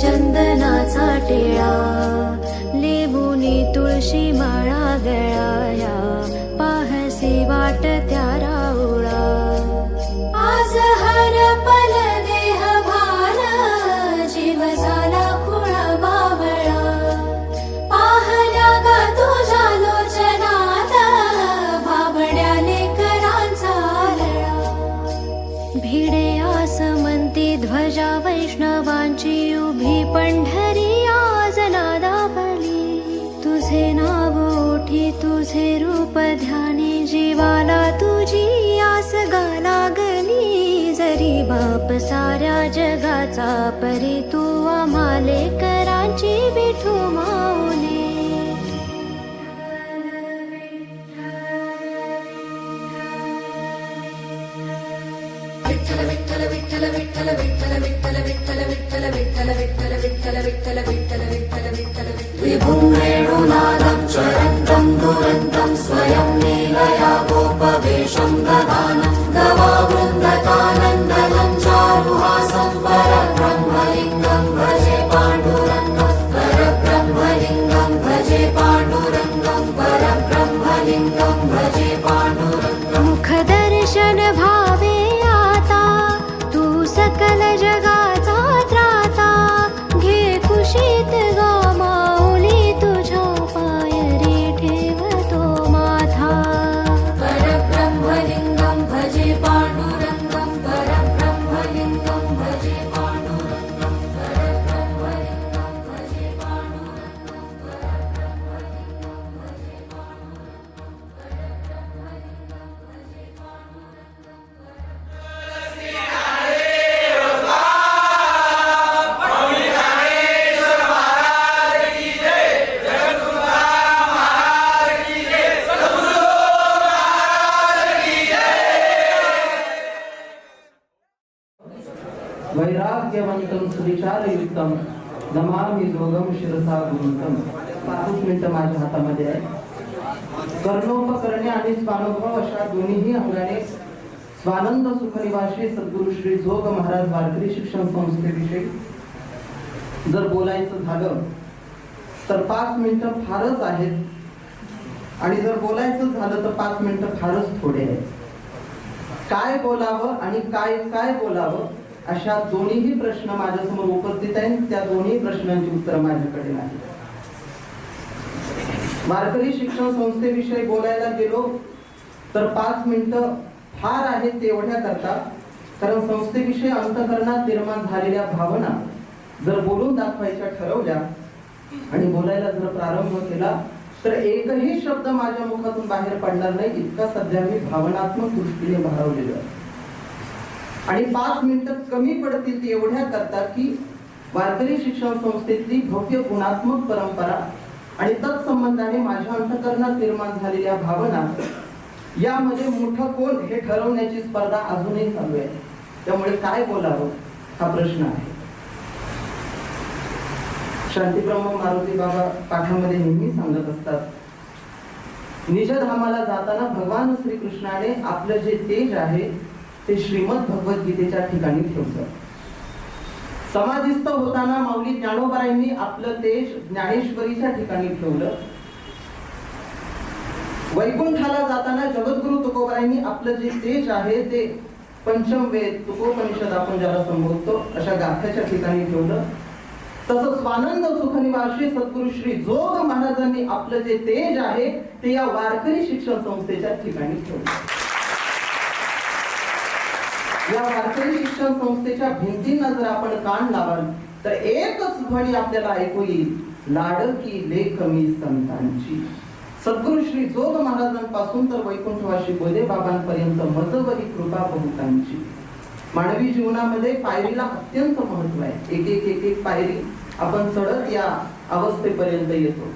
चंदनाचा टिळा. ध्याने जीवाला तुझी आस गा लागली जरी बाप साऱ्या जगाचा परी तू आम्हाले करांची विठू विठ्ल विठ्ल विठ्ठल विठ्टल वित्तल वित्तल विठ्ल वित्तल विठ्ठल विल विठ्ठल वित्तल विल वित्तल वित्तल वित्तल विं स्वयं वैराग्यवंतं सुविचारयुक्तं नमामि जोगम शिरसा गुंतम पाचच मिनिटं माझ्या हातामध्ये आहे। कर्णोपकरणे आणि स्वानुभव अशा दोन्हीही अंगाने स्वानंद सुखनिवासी सद्गुरु श्री जोग महाराज वारकरी शिक्षण संस्थेविषयी जर बोलायचं झालं तर पाच मिनिटं फारच आहेत. आणि जर बोलायचं झालं तर पाच मिनिटं फारच थोडे आहेत. काय बोलावं आणि काय काय बोलावं? अशा दोन्हीही प्रश्न माझ्यासमोर उपस्थित आहेत. त्या दोन्ही प्रश्नांची उत्तर माझ्याकडे नाही वारकरी शिक्षण संस्थेविषयी बोलायला गेलो तर पाच मिनिटं फार आहेत तेवढ्या करता कारण संस्थेविषयी अंतकरणात निर्माण झालेल्या भावना जर बोलून दाखवायच्या ठरवल्या आणि बोलायला जर प्रारंभ केला तर एकही शब्द माझ्या मुखातून बाहेर पडणार नाही इतका सध्या मी भावनात्मक दृष्टीने भारावलेलो आहे. आणि पाच मिनिटं कमी पडतील ते एवढ्या करता की वारकरी शिक्षण संस्थेतली भव्य गुणात्मक परंपरा आणि तत्संबंधाने माझ्या अंतकरणात निर्माण झालेल्या भावना यामध्ये मोठं कोण हे ठरवण्याची स्पर्धा अजूनही चालू आहे. त्यामुळे काय बोलावं हा प्रश्न आहे. शांतीब्रह्म मारुती बाबा पाठामध्ये नेहमी सांगत असतात निजधामाला जाताना भगवान श्रीकृष्णाने आपलं जे तेज आहे ते श्रीमद भगवद्गीतेच्या ठिकाणी ठेवलं. समाधिस्थ होताना माऊली ज्ञानोबारायांनी आपलं तेज ज्ञानेश्वरीच्या ठिकाणी ठेवलं. वैकुंठाला जाताना जगद्गुरु तुकोबारायांनी आपलं जे तेज आहे ते पंचम वेद तुकोपनिषद आपण ज्याला संबोधतो अशा गाथ्याच्या ठिकाणी ठेवलं. तसं स्वानंद सुखनिवासी सद्गुरु श्री जोग महाराजांनी आपलं जे तेज आहे ते या वारकरी शिक्षण संस्थेच्या ठिकाणी ठेवलं. या वारकरी शिक्षण संस्थेच्या भिंतींना जर आपण कान लावाल तर एकच ध्वनी आपल्याला ऐकू येईल. लाडकी लेख मी संतांची. सद्गुरु श्री जोग महाराजांपासून तर वैकुंठवाशी बोधे बाबांपर्यंत मजवरी कृपा बहुतांची. मानवी जीवनामध्ये पायरीला अत्यंत महत्त्व आहे. एक एक एक एक पायरी आपण चढत या अवस्थेपर्यंत येतो.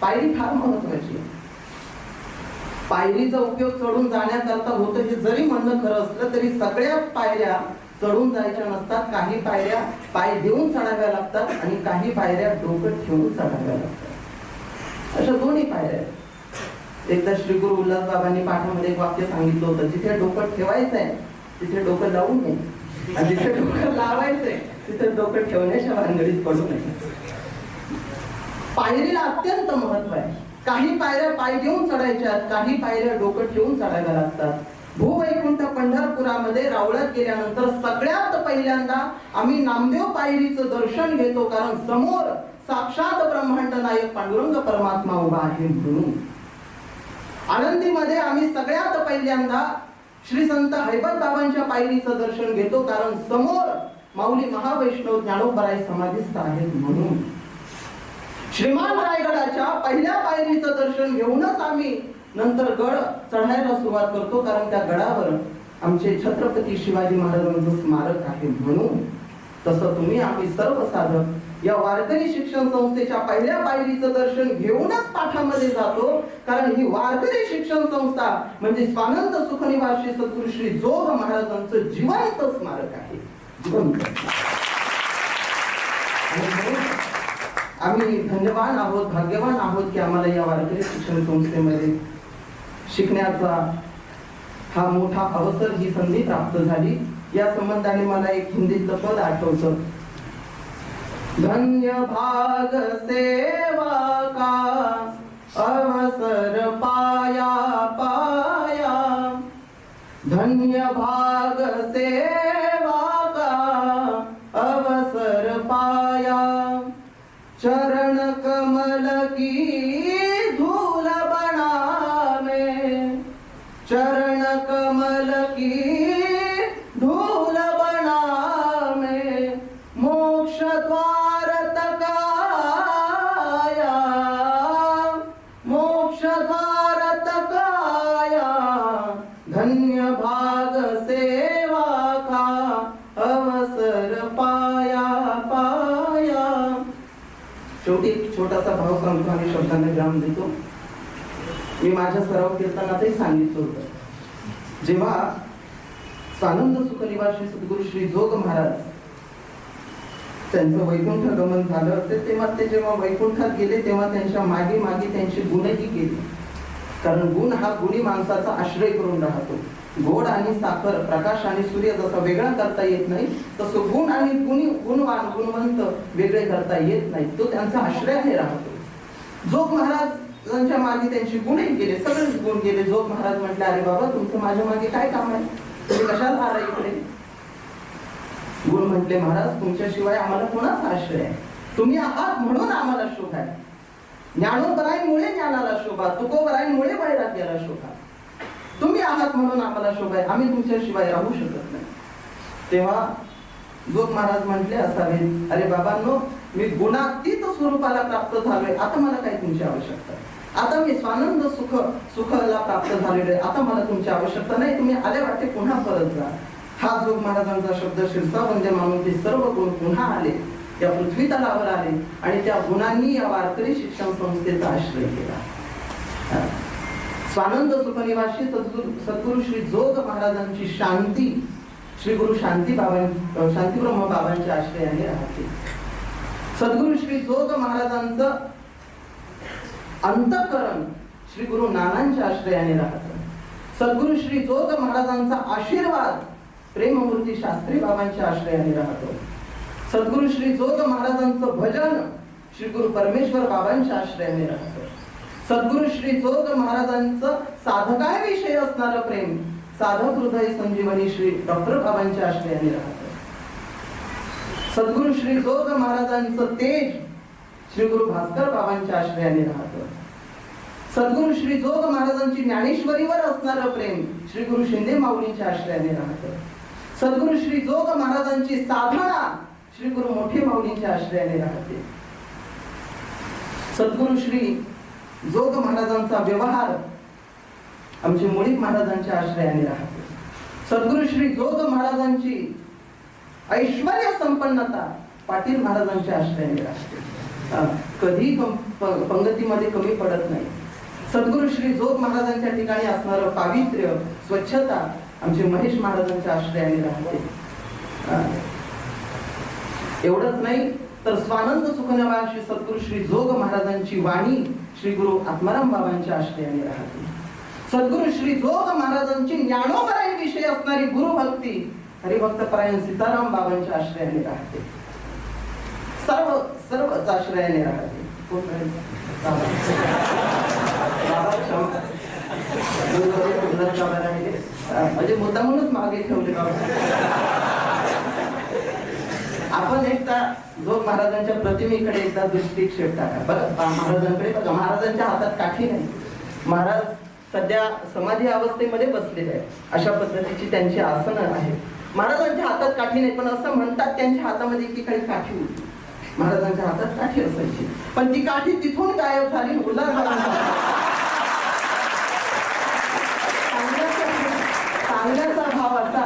पायरी फार महत्वाची आहे. पायरीचा उपयोग चढून जाण्याकरता होतं हे जरी म्हणणं खरं असलं तरी सगळ्या पायऱ्या चढून जायच्या नसतात. काही पायऱ्या पाय देऊन चढाव्या लागतात आणि काही पायऱ्या डोकं ठेवून चढाव्या लागतात. अशा दोन्ही पायऱ्या आहेत. एकदा श्री गुरु उल्हास बाबांनी पाठामध्ये एक वाक्य सांगितलं होतं जिथे डोकं ठेवायचं आहे तिथे डोकं लावू नये आणि जिथे डोकं लावायचंय तिथे डोकं ठेवण्याच्या भानगडीत पडू नये. पायरीला अत्यंत महत्त्व आहे. काही पायऱ्या पाय देऊन चढायच्या काही पायऱ्या डोकं ठेवून चढायला लागतात. भूवैकुंठ पंढरपुरामध्ये रावळात गेल्यानंतर सगळ्यात पहिल्यांदा आम्ही नामदेव पायरीचं दर्शन घेतो कारण समोर साक्षात ब्रह्मांड नायक पांडुरंग परमात्मा उभा आहे म्हणून. आनंदीमध्ये आम्ही सगळ्यात पहिल्यांदा श्री संत हैबत बाबांच्या पायरीचं दर्शन घेतो कारण समोर माऊली महावैष्णव ज्ञानोपराय समाधीस्थ आहेत म्हणून. श्रीमान रायगडाच्या पहिल्या पायरीचं दर्शन घेऊनच आम्ही नंतर गड चढायला सुरुवात करतो कारण त्या गडावर आमचे छत्रपती शिवाजी महाराजांचं स्मारक आहे म्हणून. तसं तुम्ही आम्ही सर्व साधक या वारकरी शिक्षण संस्थेच्या पहिल्या पायरीचं दर्शन घेऊनच पाठामध्ये जातो कारण ही वारकरी शिक्षण संस्था म्हणजे स्वानंद सुखनिवासी सद्गुरु श्री जोग महाराजांचं जिवंत स्मारक आहे. जिवंत आणि म्हणून आम्ही धन्यवान आहोत भाग्यवान आहोत की आम्हाला या वारकरी शिक्षण संस्थेमध्ये शिकण्याचा हा मोठा अवसर ही संधी प्राप्त झाली. या संबंधाने मला एक हिंदीतलं पद आठवतं. धन्य भाग सेवा का अवसर पाया पाया. धन्य भाग सेवा छोटासा भाव सांगतो आणि शब्दांना ग्राम देतो. मी माझ्या सराव कीर्तनातही सांगितलं होतं. जेव्हा स्वानंद सुखनिवासी सद्गुरू श्री जोग महाराज त्यांचं वैकुंठ गमन झालं असेल तेव्हा ते जेव्हा वैकुंठात गेले तेव्हा त्यांच्या मागे मागे त्यांची गुणही गेली कारण गुण हा गुणी माणसाचा आश्रय करून राहतो. गोड आणि साखर प्रकाश आणि सूर्य जसा वेगळा करता येत नाही तसं गुण आणि गुणी गुणवान गुणवंत वेगळे करता येत नाही. तो त्यांचा आश्रयाने राहतो. जोग महाराजांच्या मागे त्यांचे गुणही गेले सगळेच गुण गेले. जोग महाराज म्हटले अरे बाबा तुमचं माझ्या मागे काय काम आहे? तुम्ही कशाला आला इकडे? गुण म्हटले महाराज तुमच्याशिवाय आम्हाला कोणाचा आश्रय आहे? तुम्ही आहात म्हणून आम्हाला शोभ आहे. ज्ञानोबराईमुळे ज्ञानाला शोभा तुकोबराईमुळे वैराग्याला शोभा. तुम्ही आहात म्हणून आम्हाला शोभाय. आम्ही तुमच्याशिवाय राहू शकत नाही. तेव्हा जोग महाराज म्हटले असावे अरे बाबांनो मी गुणातीत स्वरूपाला प्राप्त झालोय. आता मला काय तुमची आवश्यकता आता मी स्वानंद सुख सुखाला प्राप्त झालेलो आहे. आता मला तुमची आवश्यकता नाही. तुम्ही आले वाटते पुन्हा परत जा. हा जोग महाराजांचा शब्द शिरसावंद्य मानून ते सर्व गुण पुन्हा आले. त्या पृथ्वी तलावर आले आणि त्या गुणांनी या वारकरी शिक्षण संस्थेचा आश्रय केला. स्वानंद सुखनिवासी सद्गुरु सद्गुरु श्री जोग महाराजांची शांती श्री गुरु शांती बाबां शांतीब्रह्म बाबांच्या आश्रयाने राहते. सद्गुरु श्री जोग महाराजांचं अंतकरण श्री गुरु नानांच्या आश्रयाने राहतं. सद्गुरु श्री जोग महाराजांचा आशीर्वाद प्रेममूर्ती शास्त्री बाबांच्या आश्रयाने राहतो. सद्गुरु श्री जोग महाराजांचं भजन श्री गुरु परमेश्वर बाबांच्या आश्रयाने राहतं. सद्गुरु श्री जोग महाराजांचं साधकाविषयी असणारं प्रेम? साधक हृदय संजीवनी श्री डॉक्टर बाबांच्या आश्रयाने राहतं. सद्गुरु श्री जोग महाराजांचं तेज श्री गुरु भास्कर बाबांच्या आश्रयाने राहतं. सद्गुरु श्री जोग महाराजांची ज्ञानेश्वरीवर असणारं प्रेम श्री गुरु शिंदे माऊलींच्या आश्रयाने राहतं. सद्गुरु श्री जोग महाराजांची साधना श्री गुरु मोठे माऊलींच्या आश्रयाने राहते. सद्गुरु श्री जोग महाराजांचा व्यवहार आमचे मुळीक महाराजांच्या आश्रयाने राहते. सद्गुरु श्री जोग महाराजांची ऐश्वर्य संपन्नता पाटील महाराजांच्या आश्रयाने राहते. कधी प- पंगतीमध्ये कमी पडत नाही. सद्गुरु श्री जोग महाराजांच्या ठिकाणी असणारं पावित्र्य स्वच्छता आमचे महेश महाराजांच्या आश्रयाने राहते. एवढंच नाही तर स्वानंद सुखनवा श्री सद्गुरु श्री जोग महाराजांची वाणी श्री गुरु आत्माराम बाबांच्या आश्रयाने राहते. सद्गुरु श्री जोग महाराजांची ज्ञानोपरायण विषय असणारी गुरुभक्ती हरिभक्त परायण सीताराम बाबांच्या आश्रयाने राहते. सर्व सर्वच आश्रयाने राहते. म्हणजे मुद्दा म्हणूनच मागे ठेवले बाबा. आपण एकदा जो महाराजांच्या प्रतिमेकडे एकदा दृष्टिक्षेप टाका बरं महाराजांकडे बघा महाराजांच्या हातात काठी नाही. महाराज सध्या समाधी अवस्थेमध्ये बसलेले आहेत. अशा पद्धतीची त्यांची आसनं आहेत. महाराजांच्या हातात काठी नाही पण असं म्हणतात त्यांच्या हातामध्ये एकीकडे काठी होती. महाराजांच्या हातात काठी असायची. पण ती काठी तिथून गायब झाली उल्हास सांगण्याचा भाव असा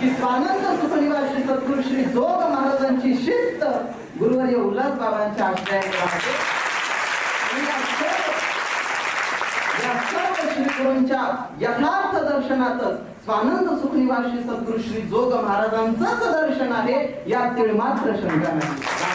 की स्वानंद सुखनिवार श्री सद्गुरु श्री जोग महाराजांची शिस्त गुरुवर्य उल्हास बाबांच्या आश्रयाने राहते श्री गुरूंच्या यथार्थ दर्शनातच स्वानंद सुखनिवासी सद्गुरु श्री जोग महाराजांचंच दर्शन आहे यात तीळ मात्र शंका नाही.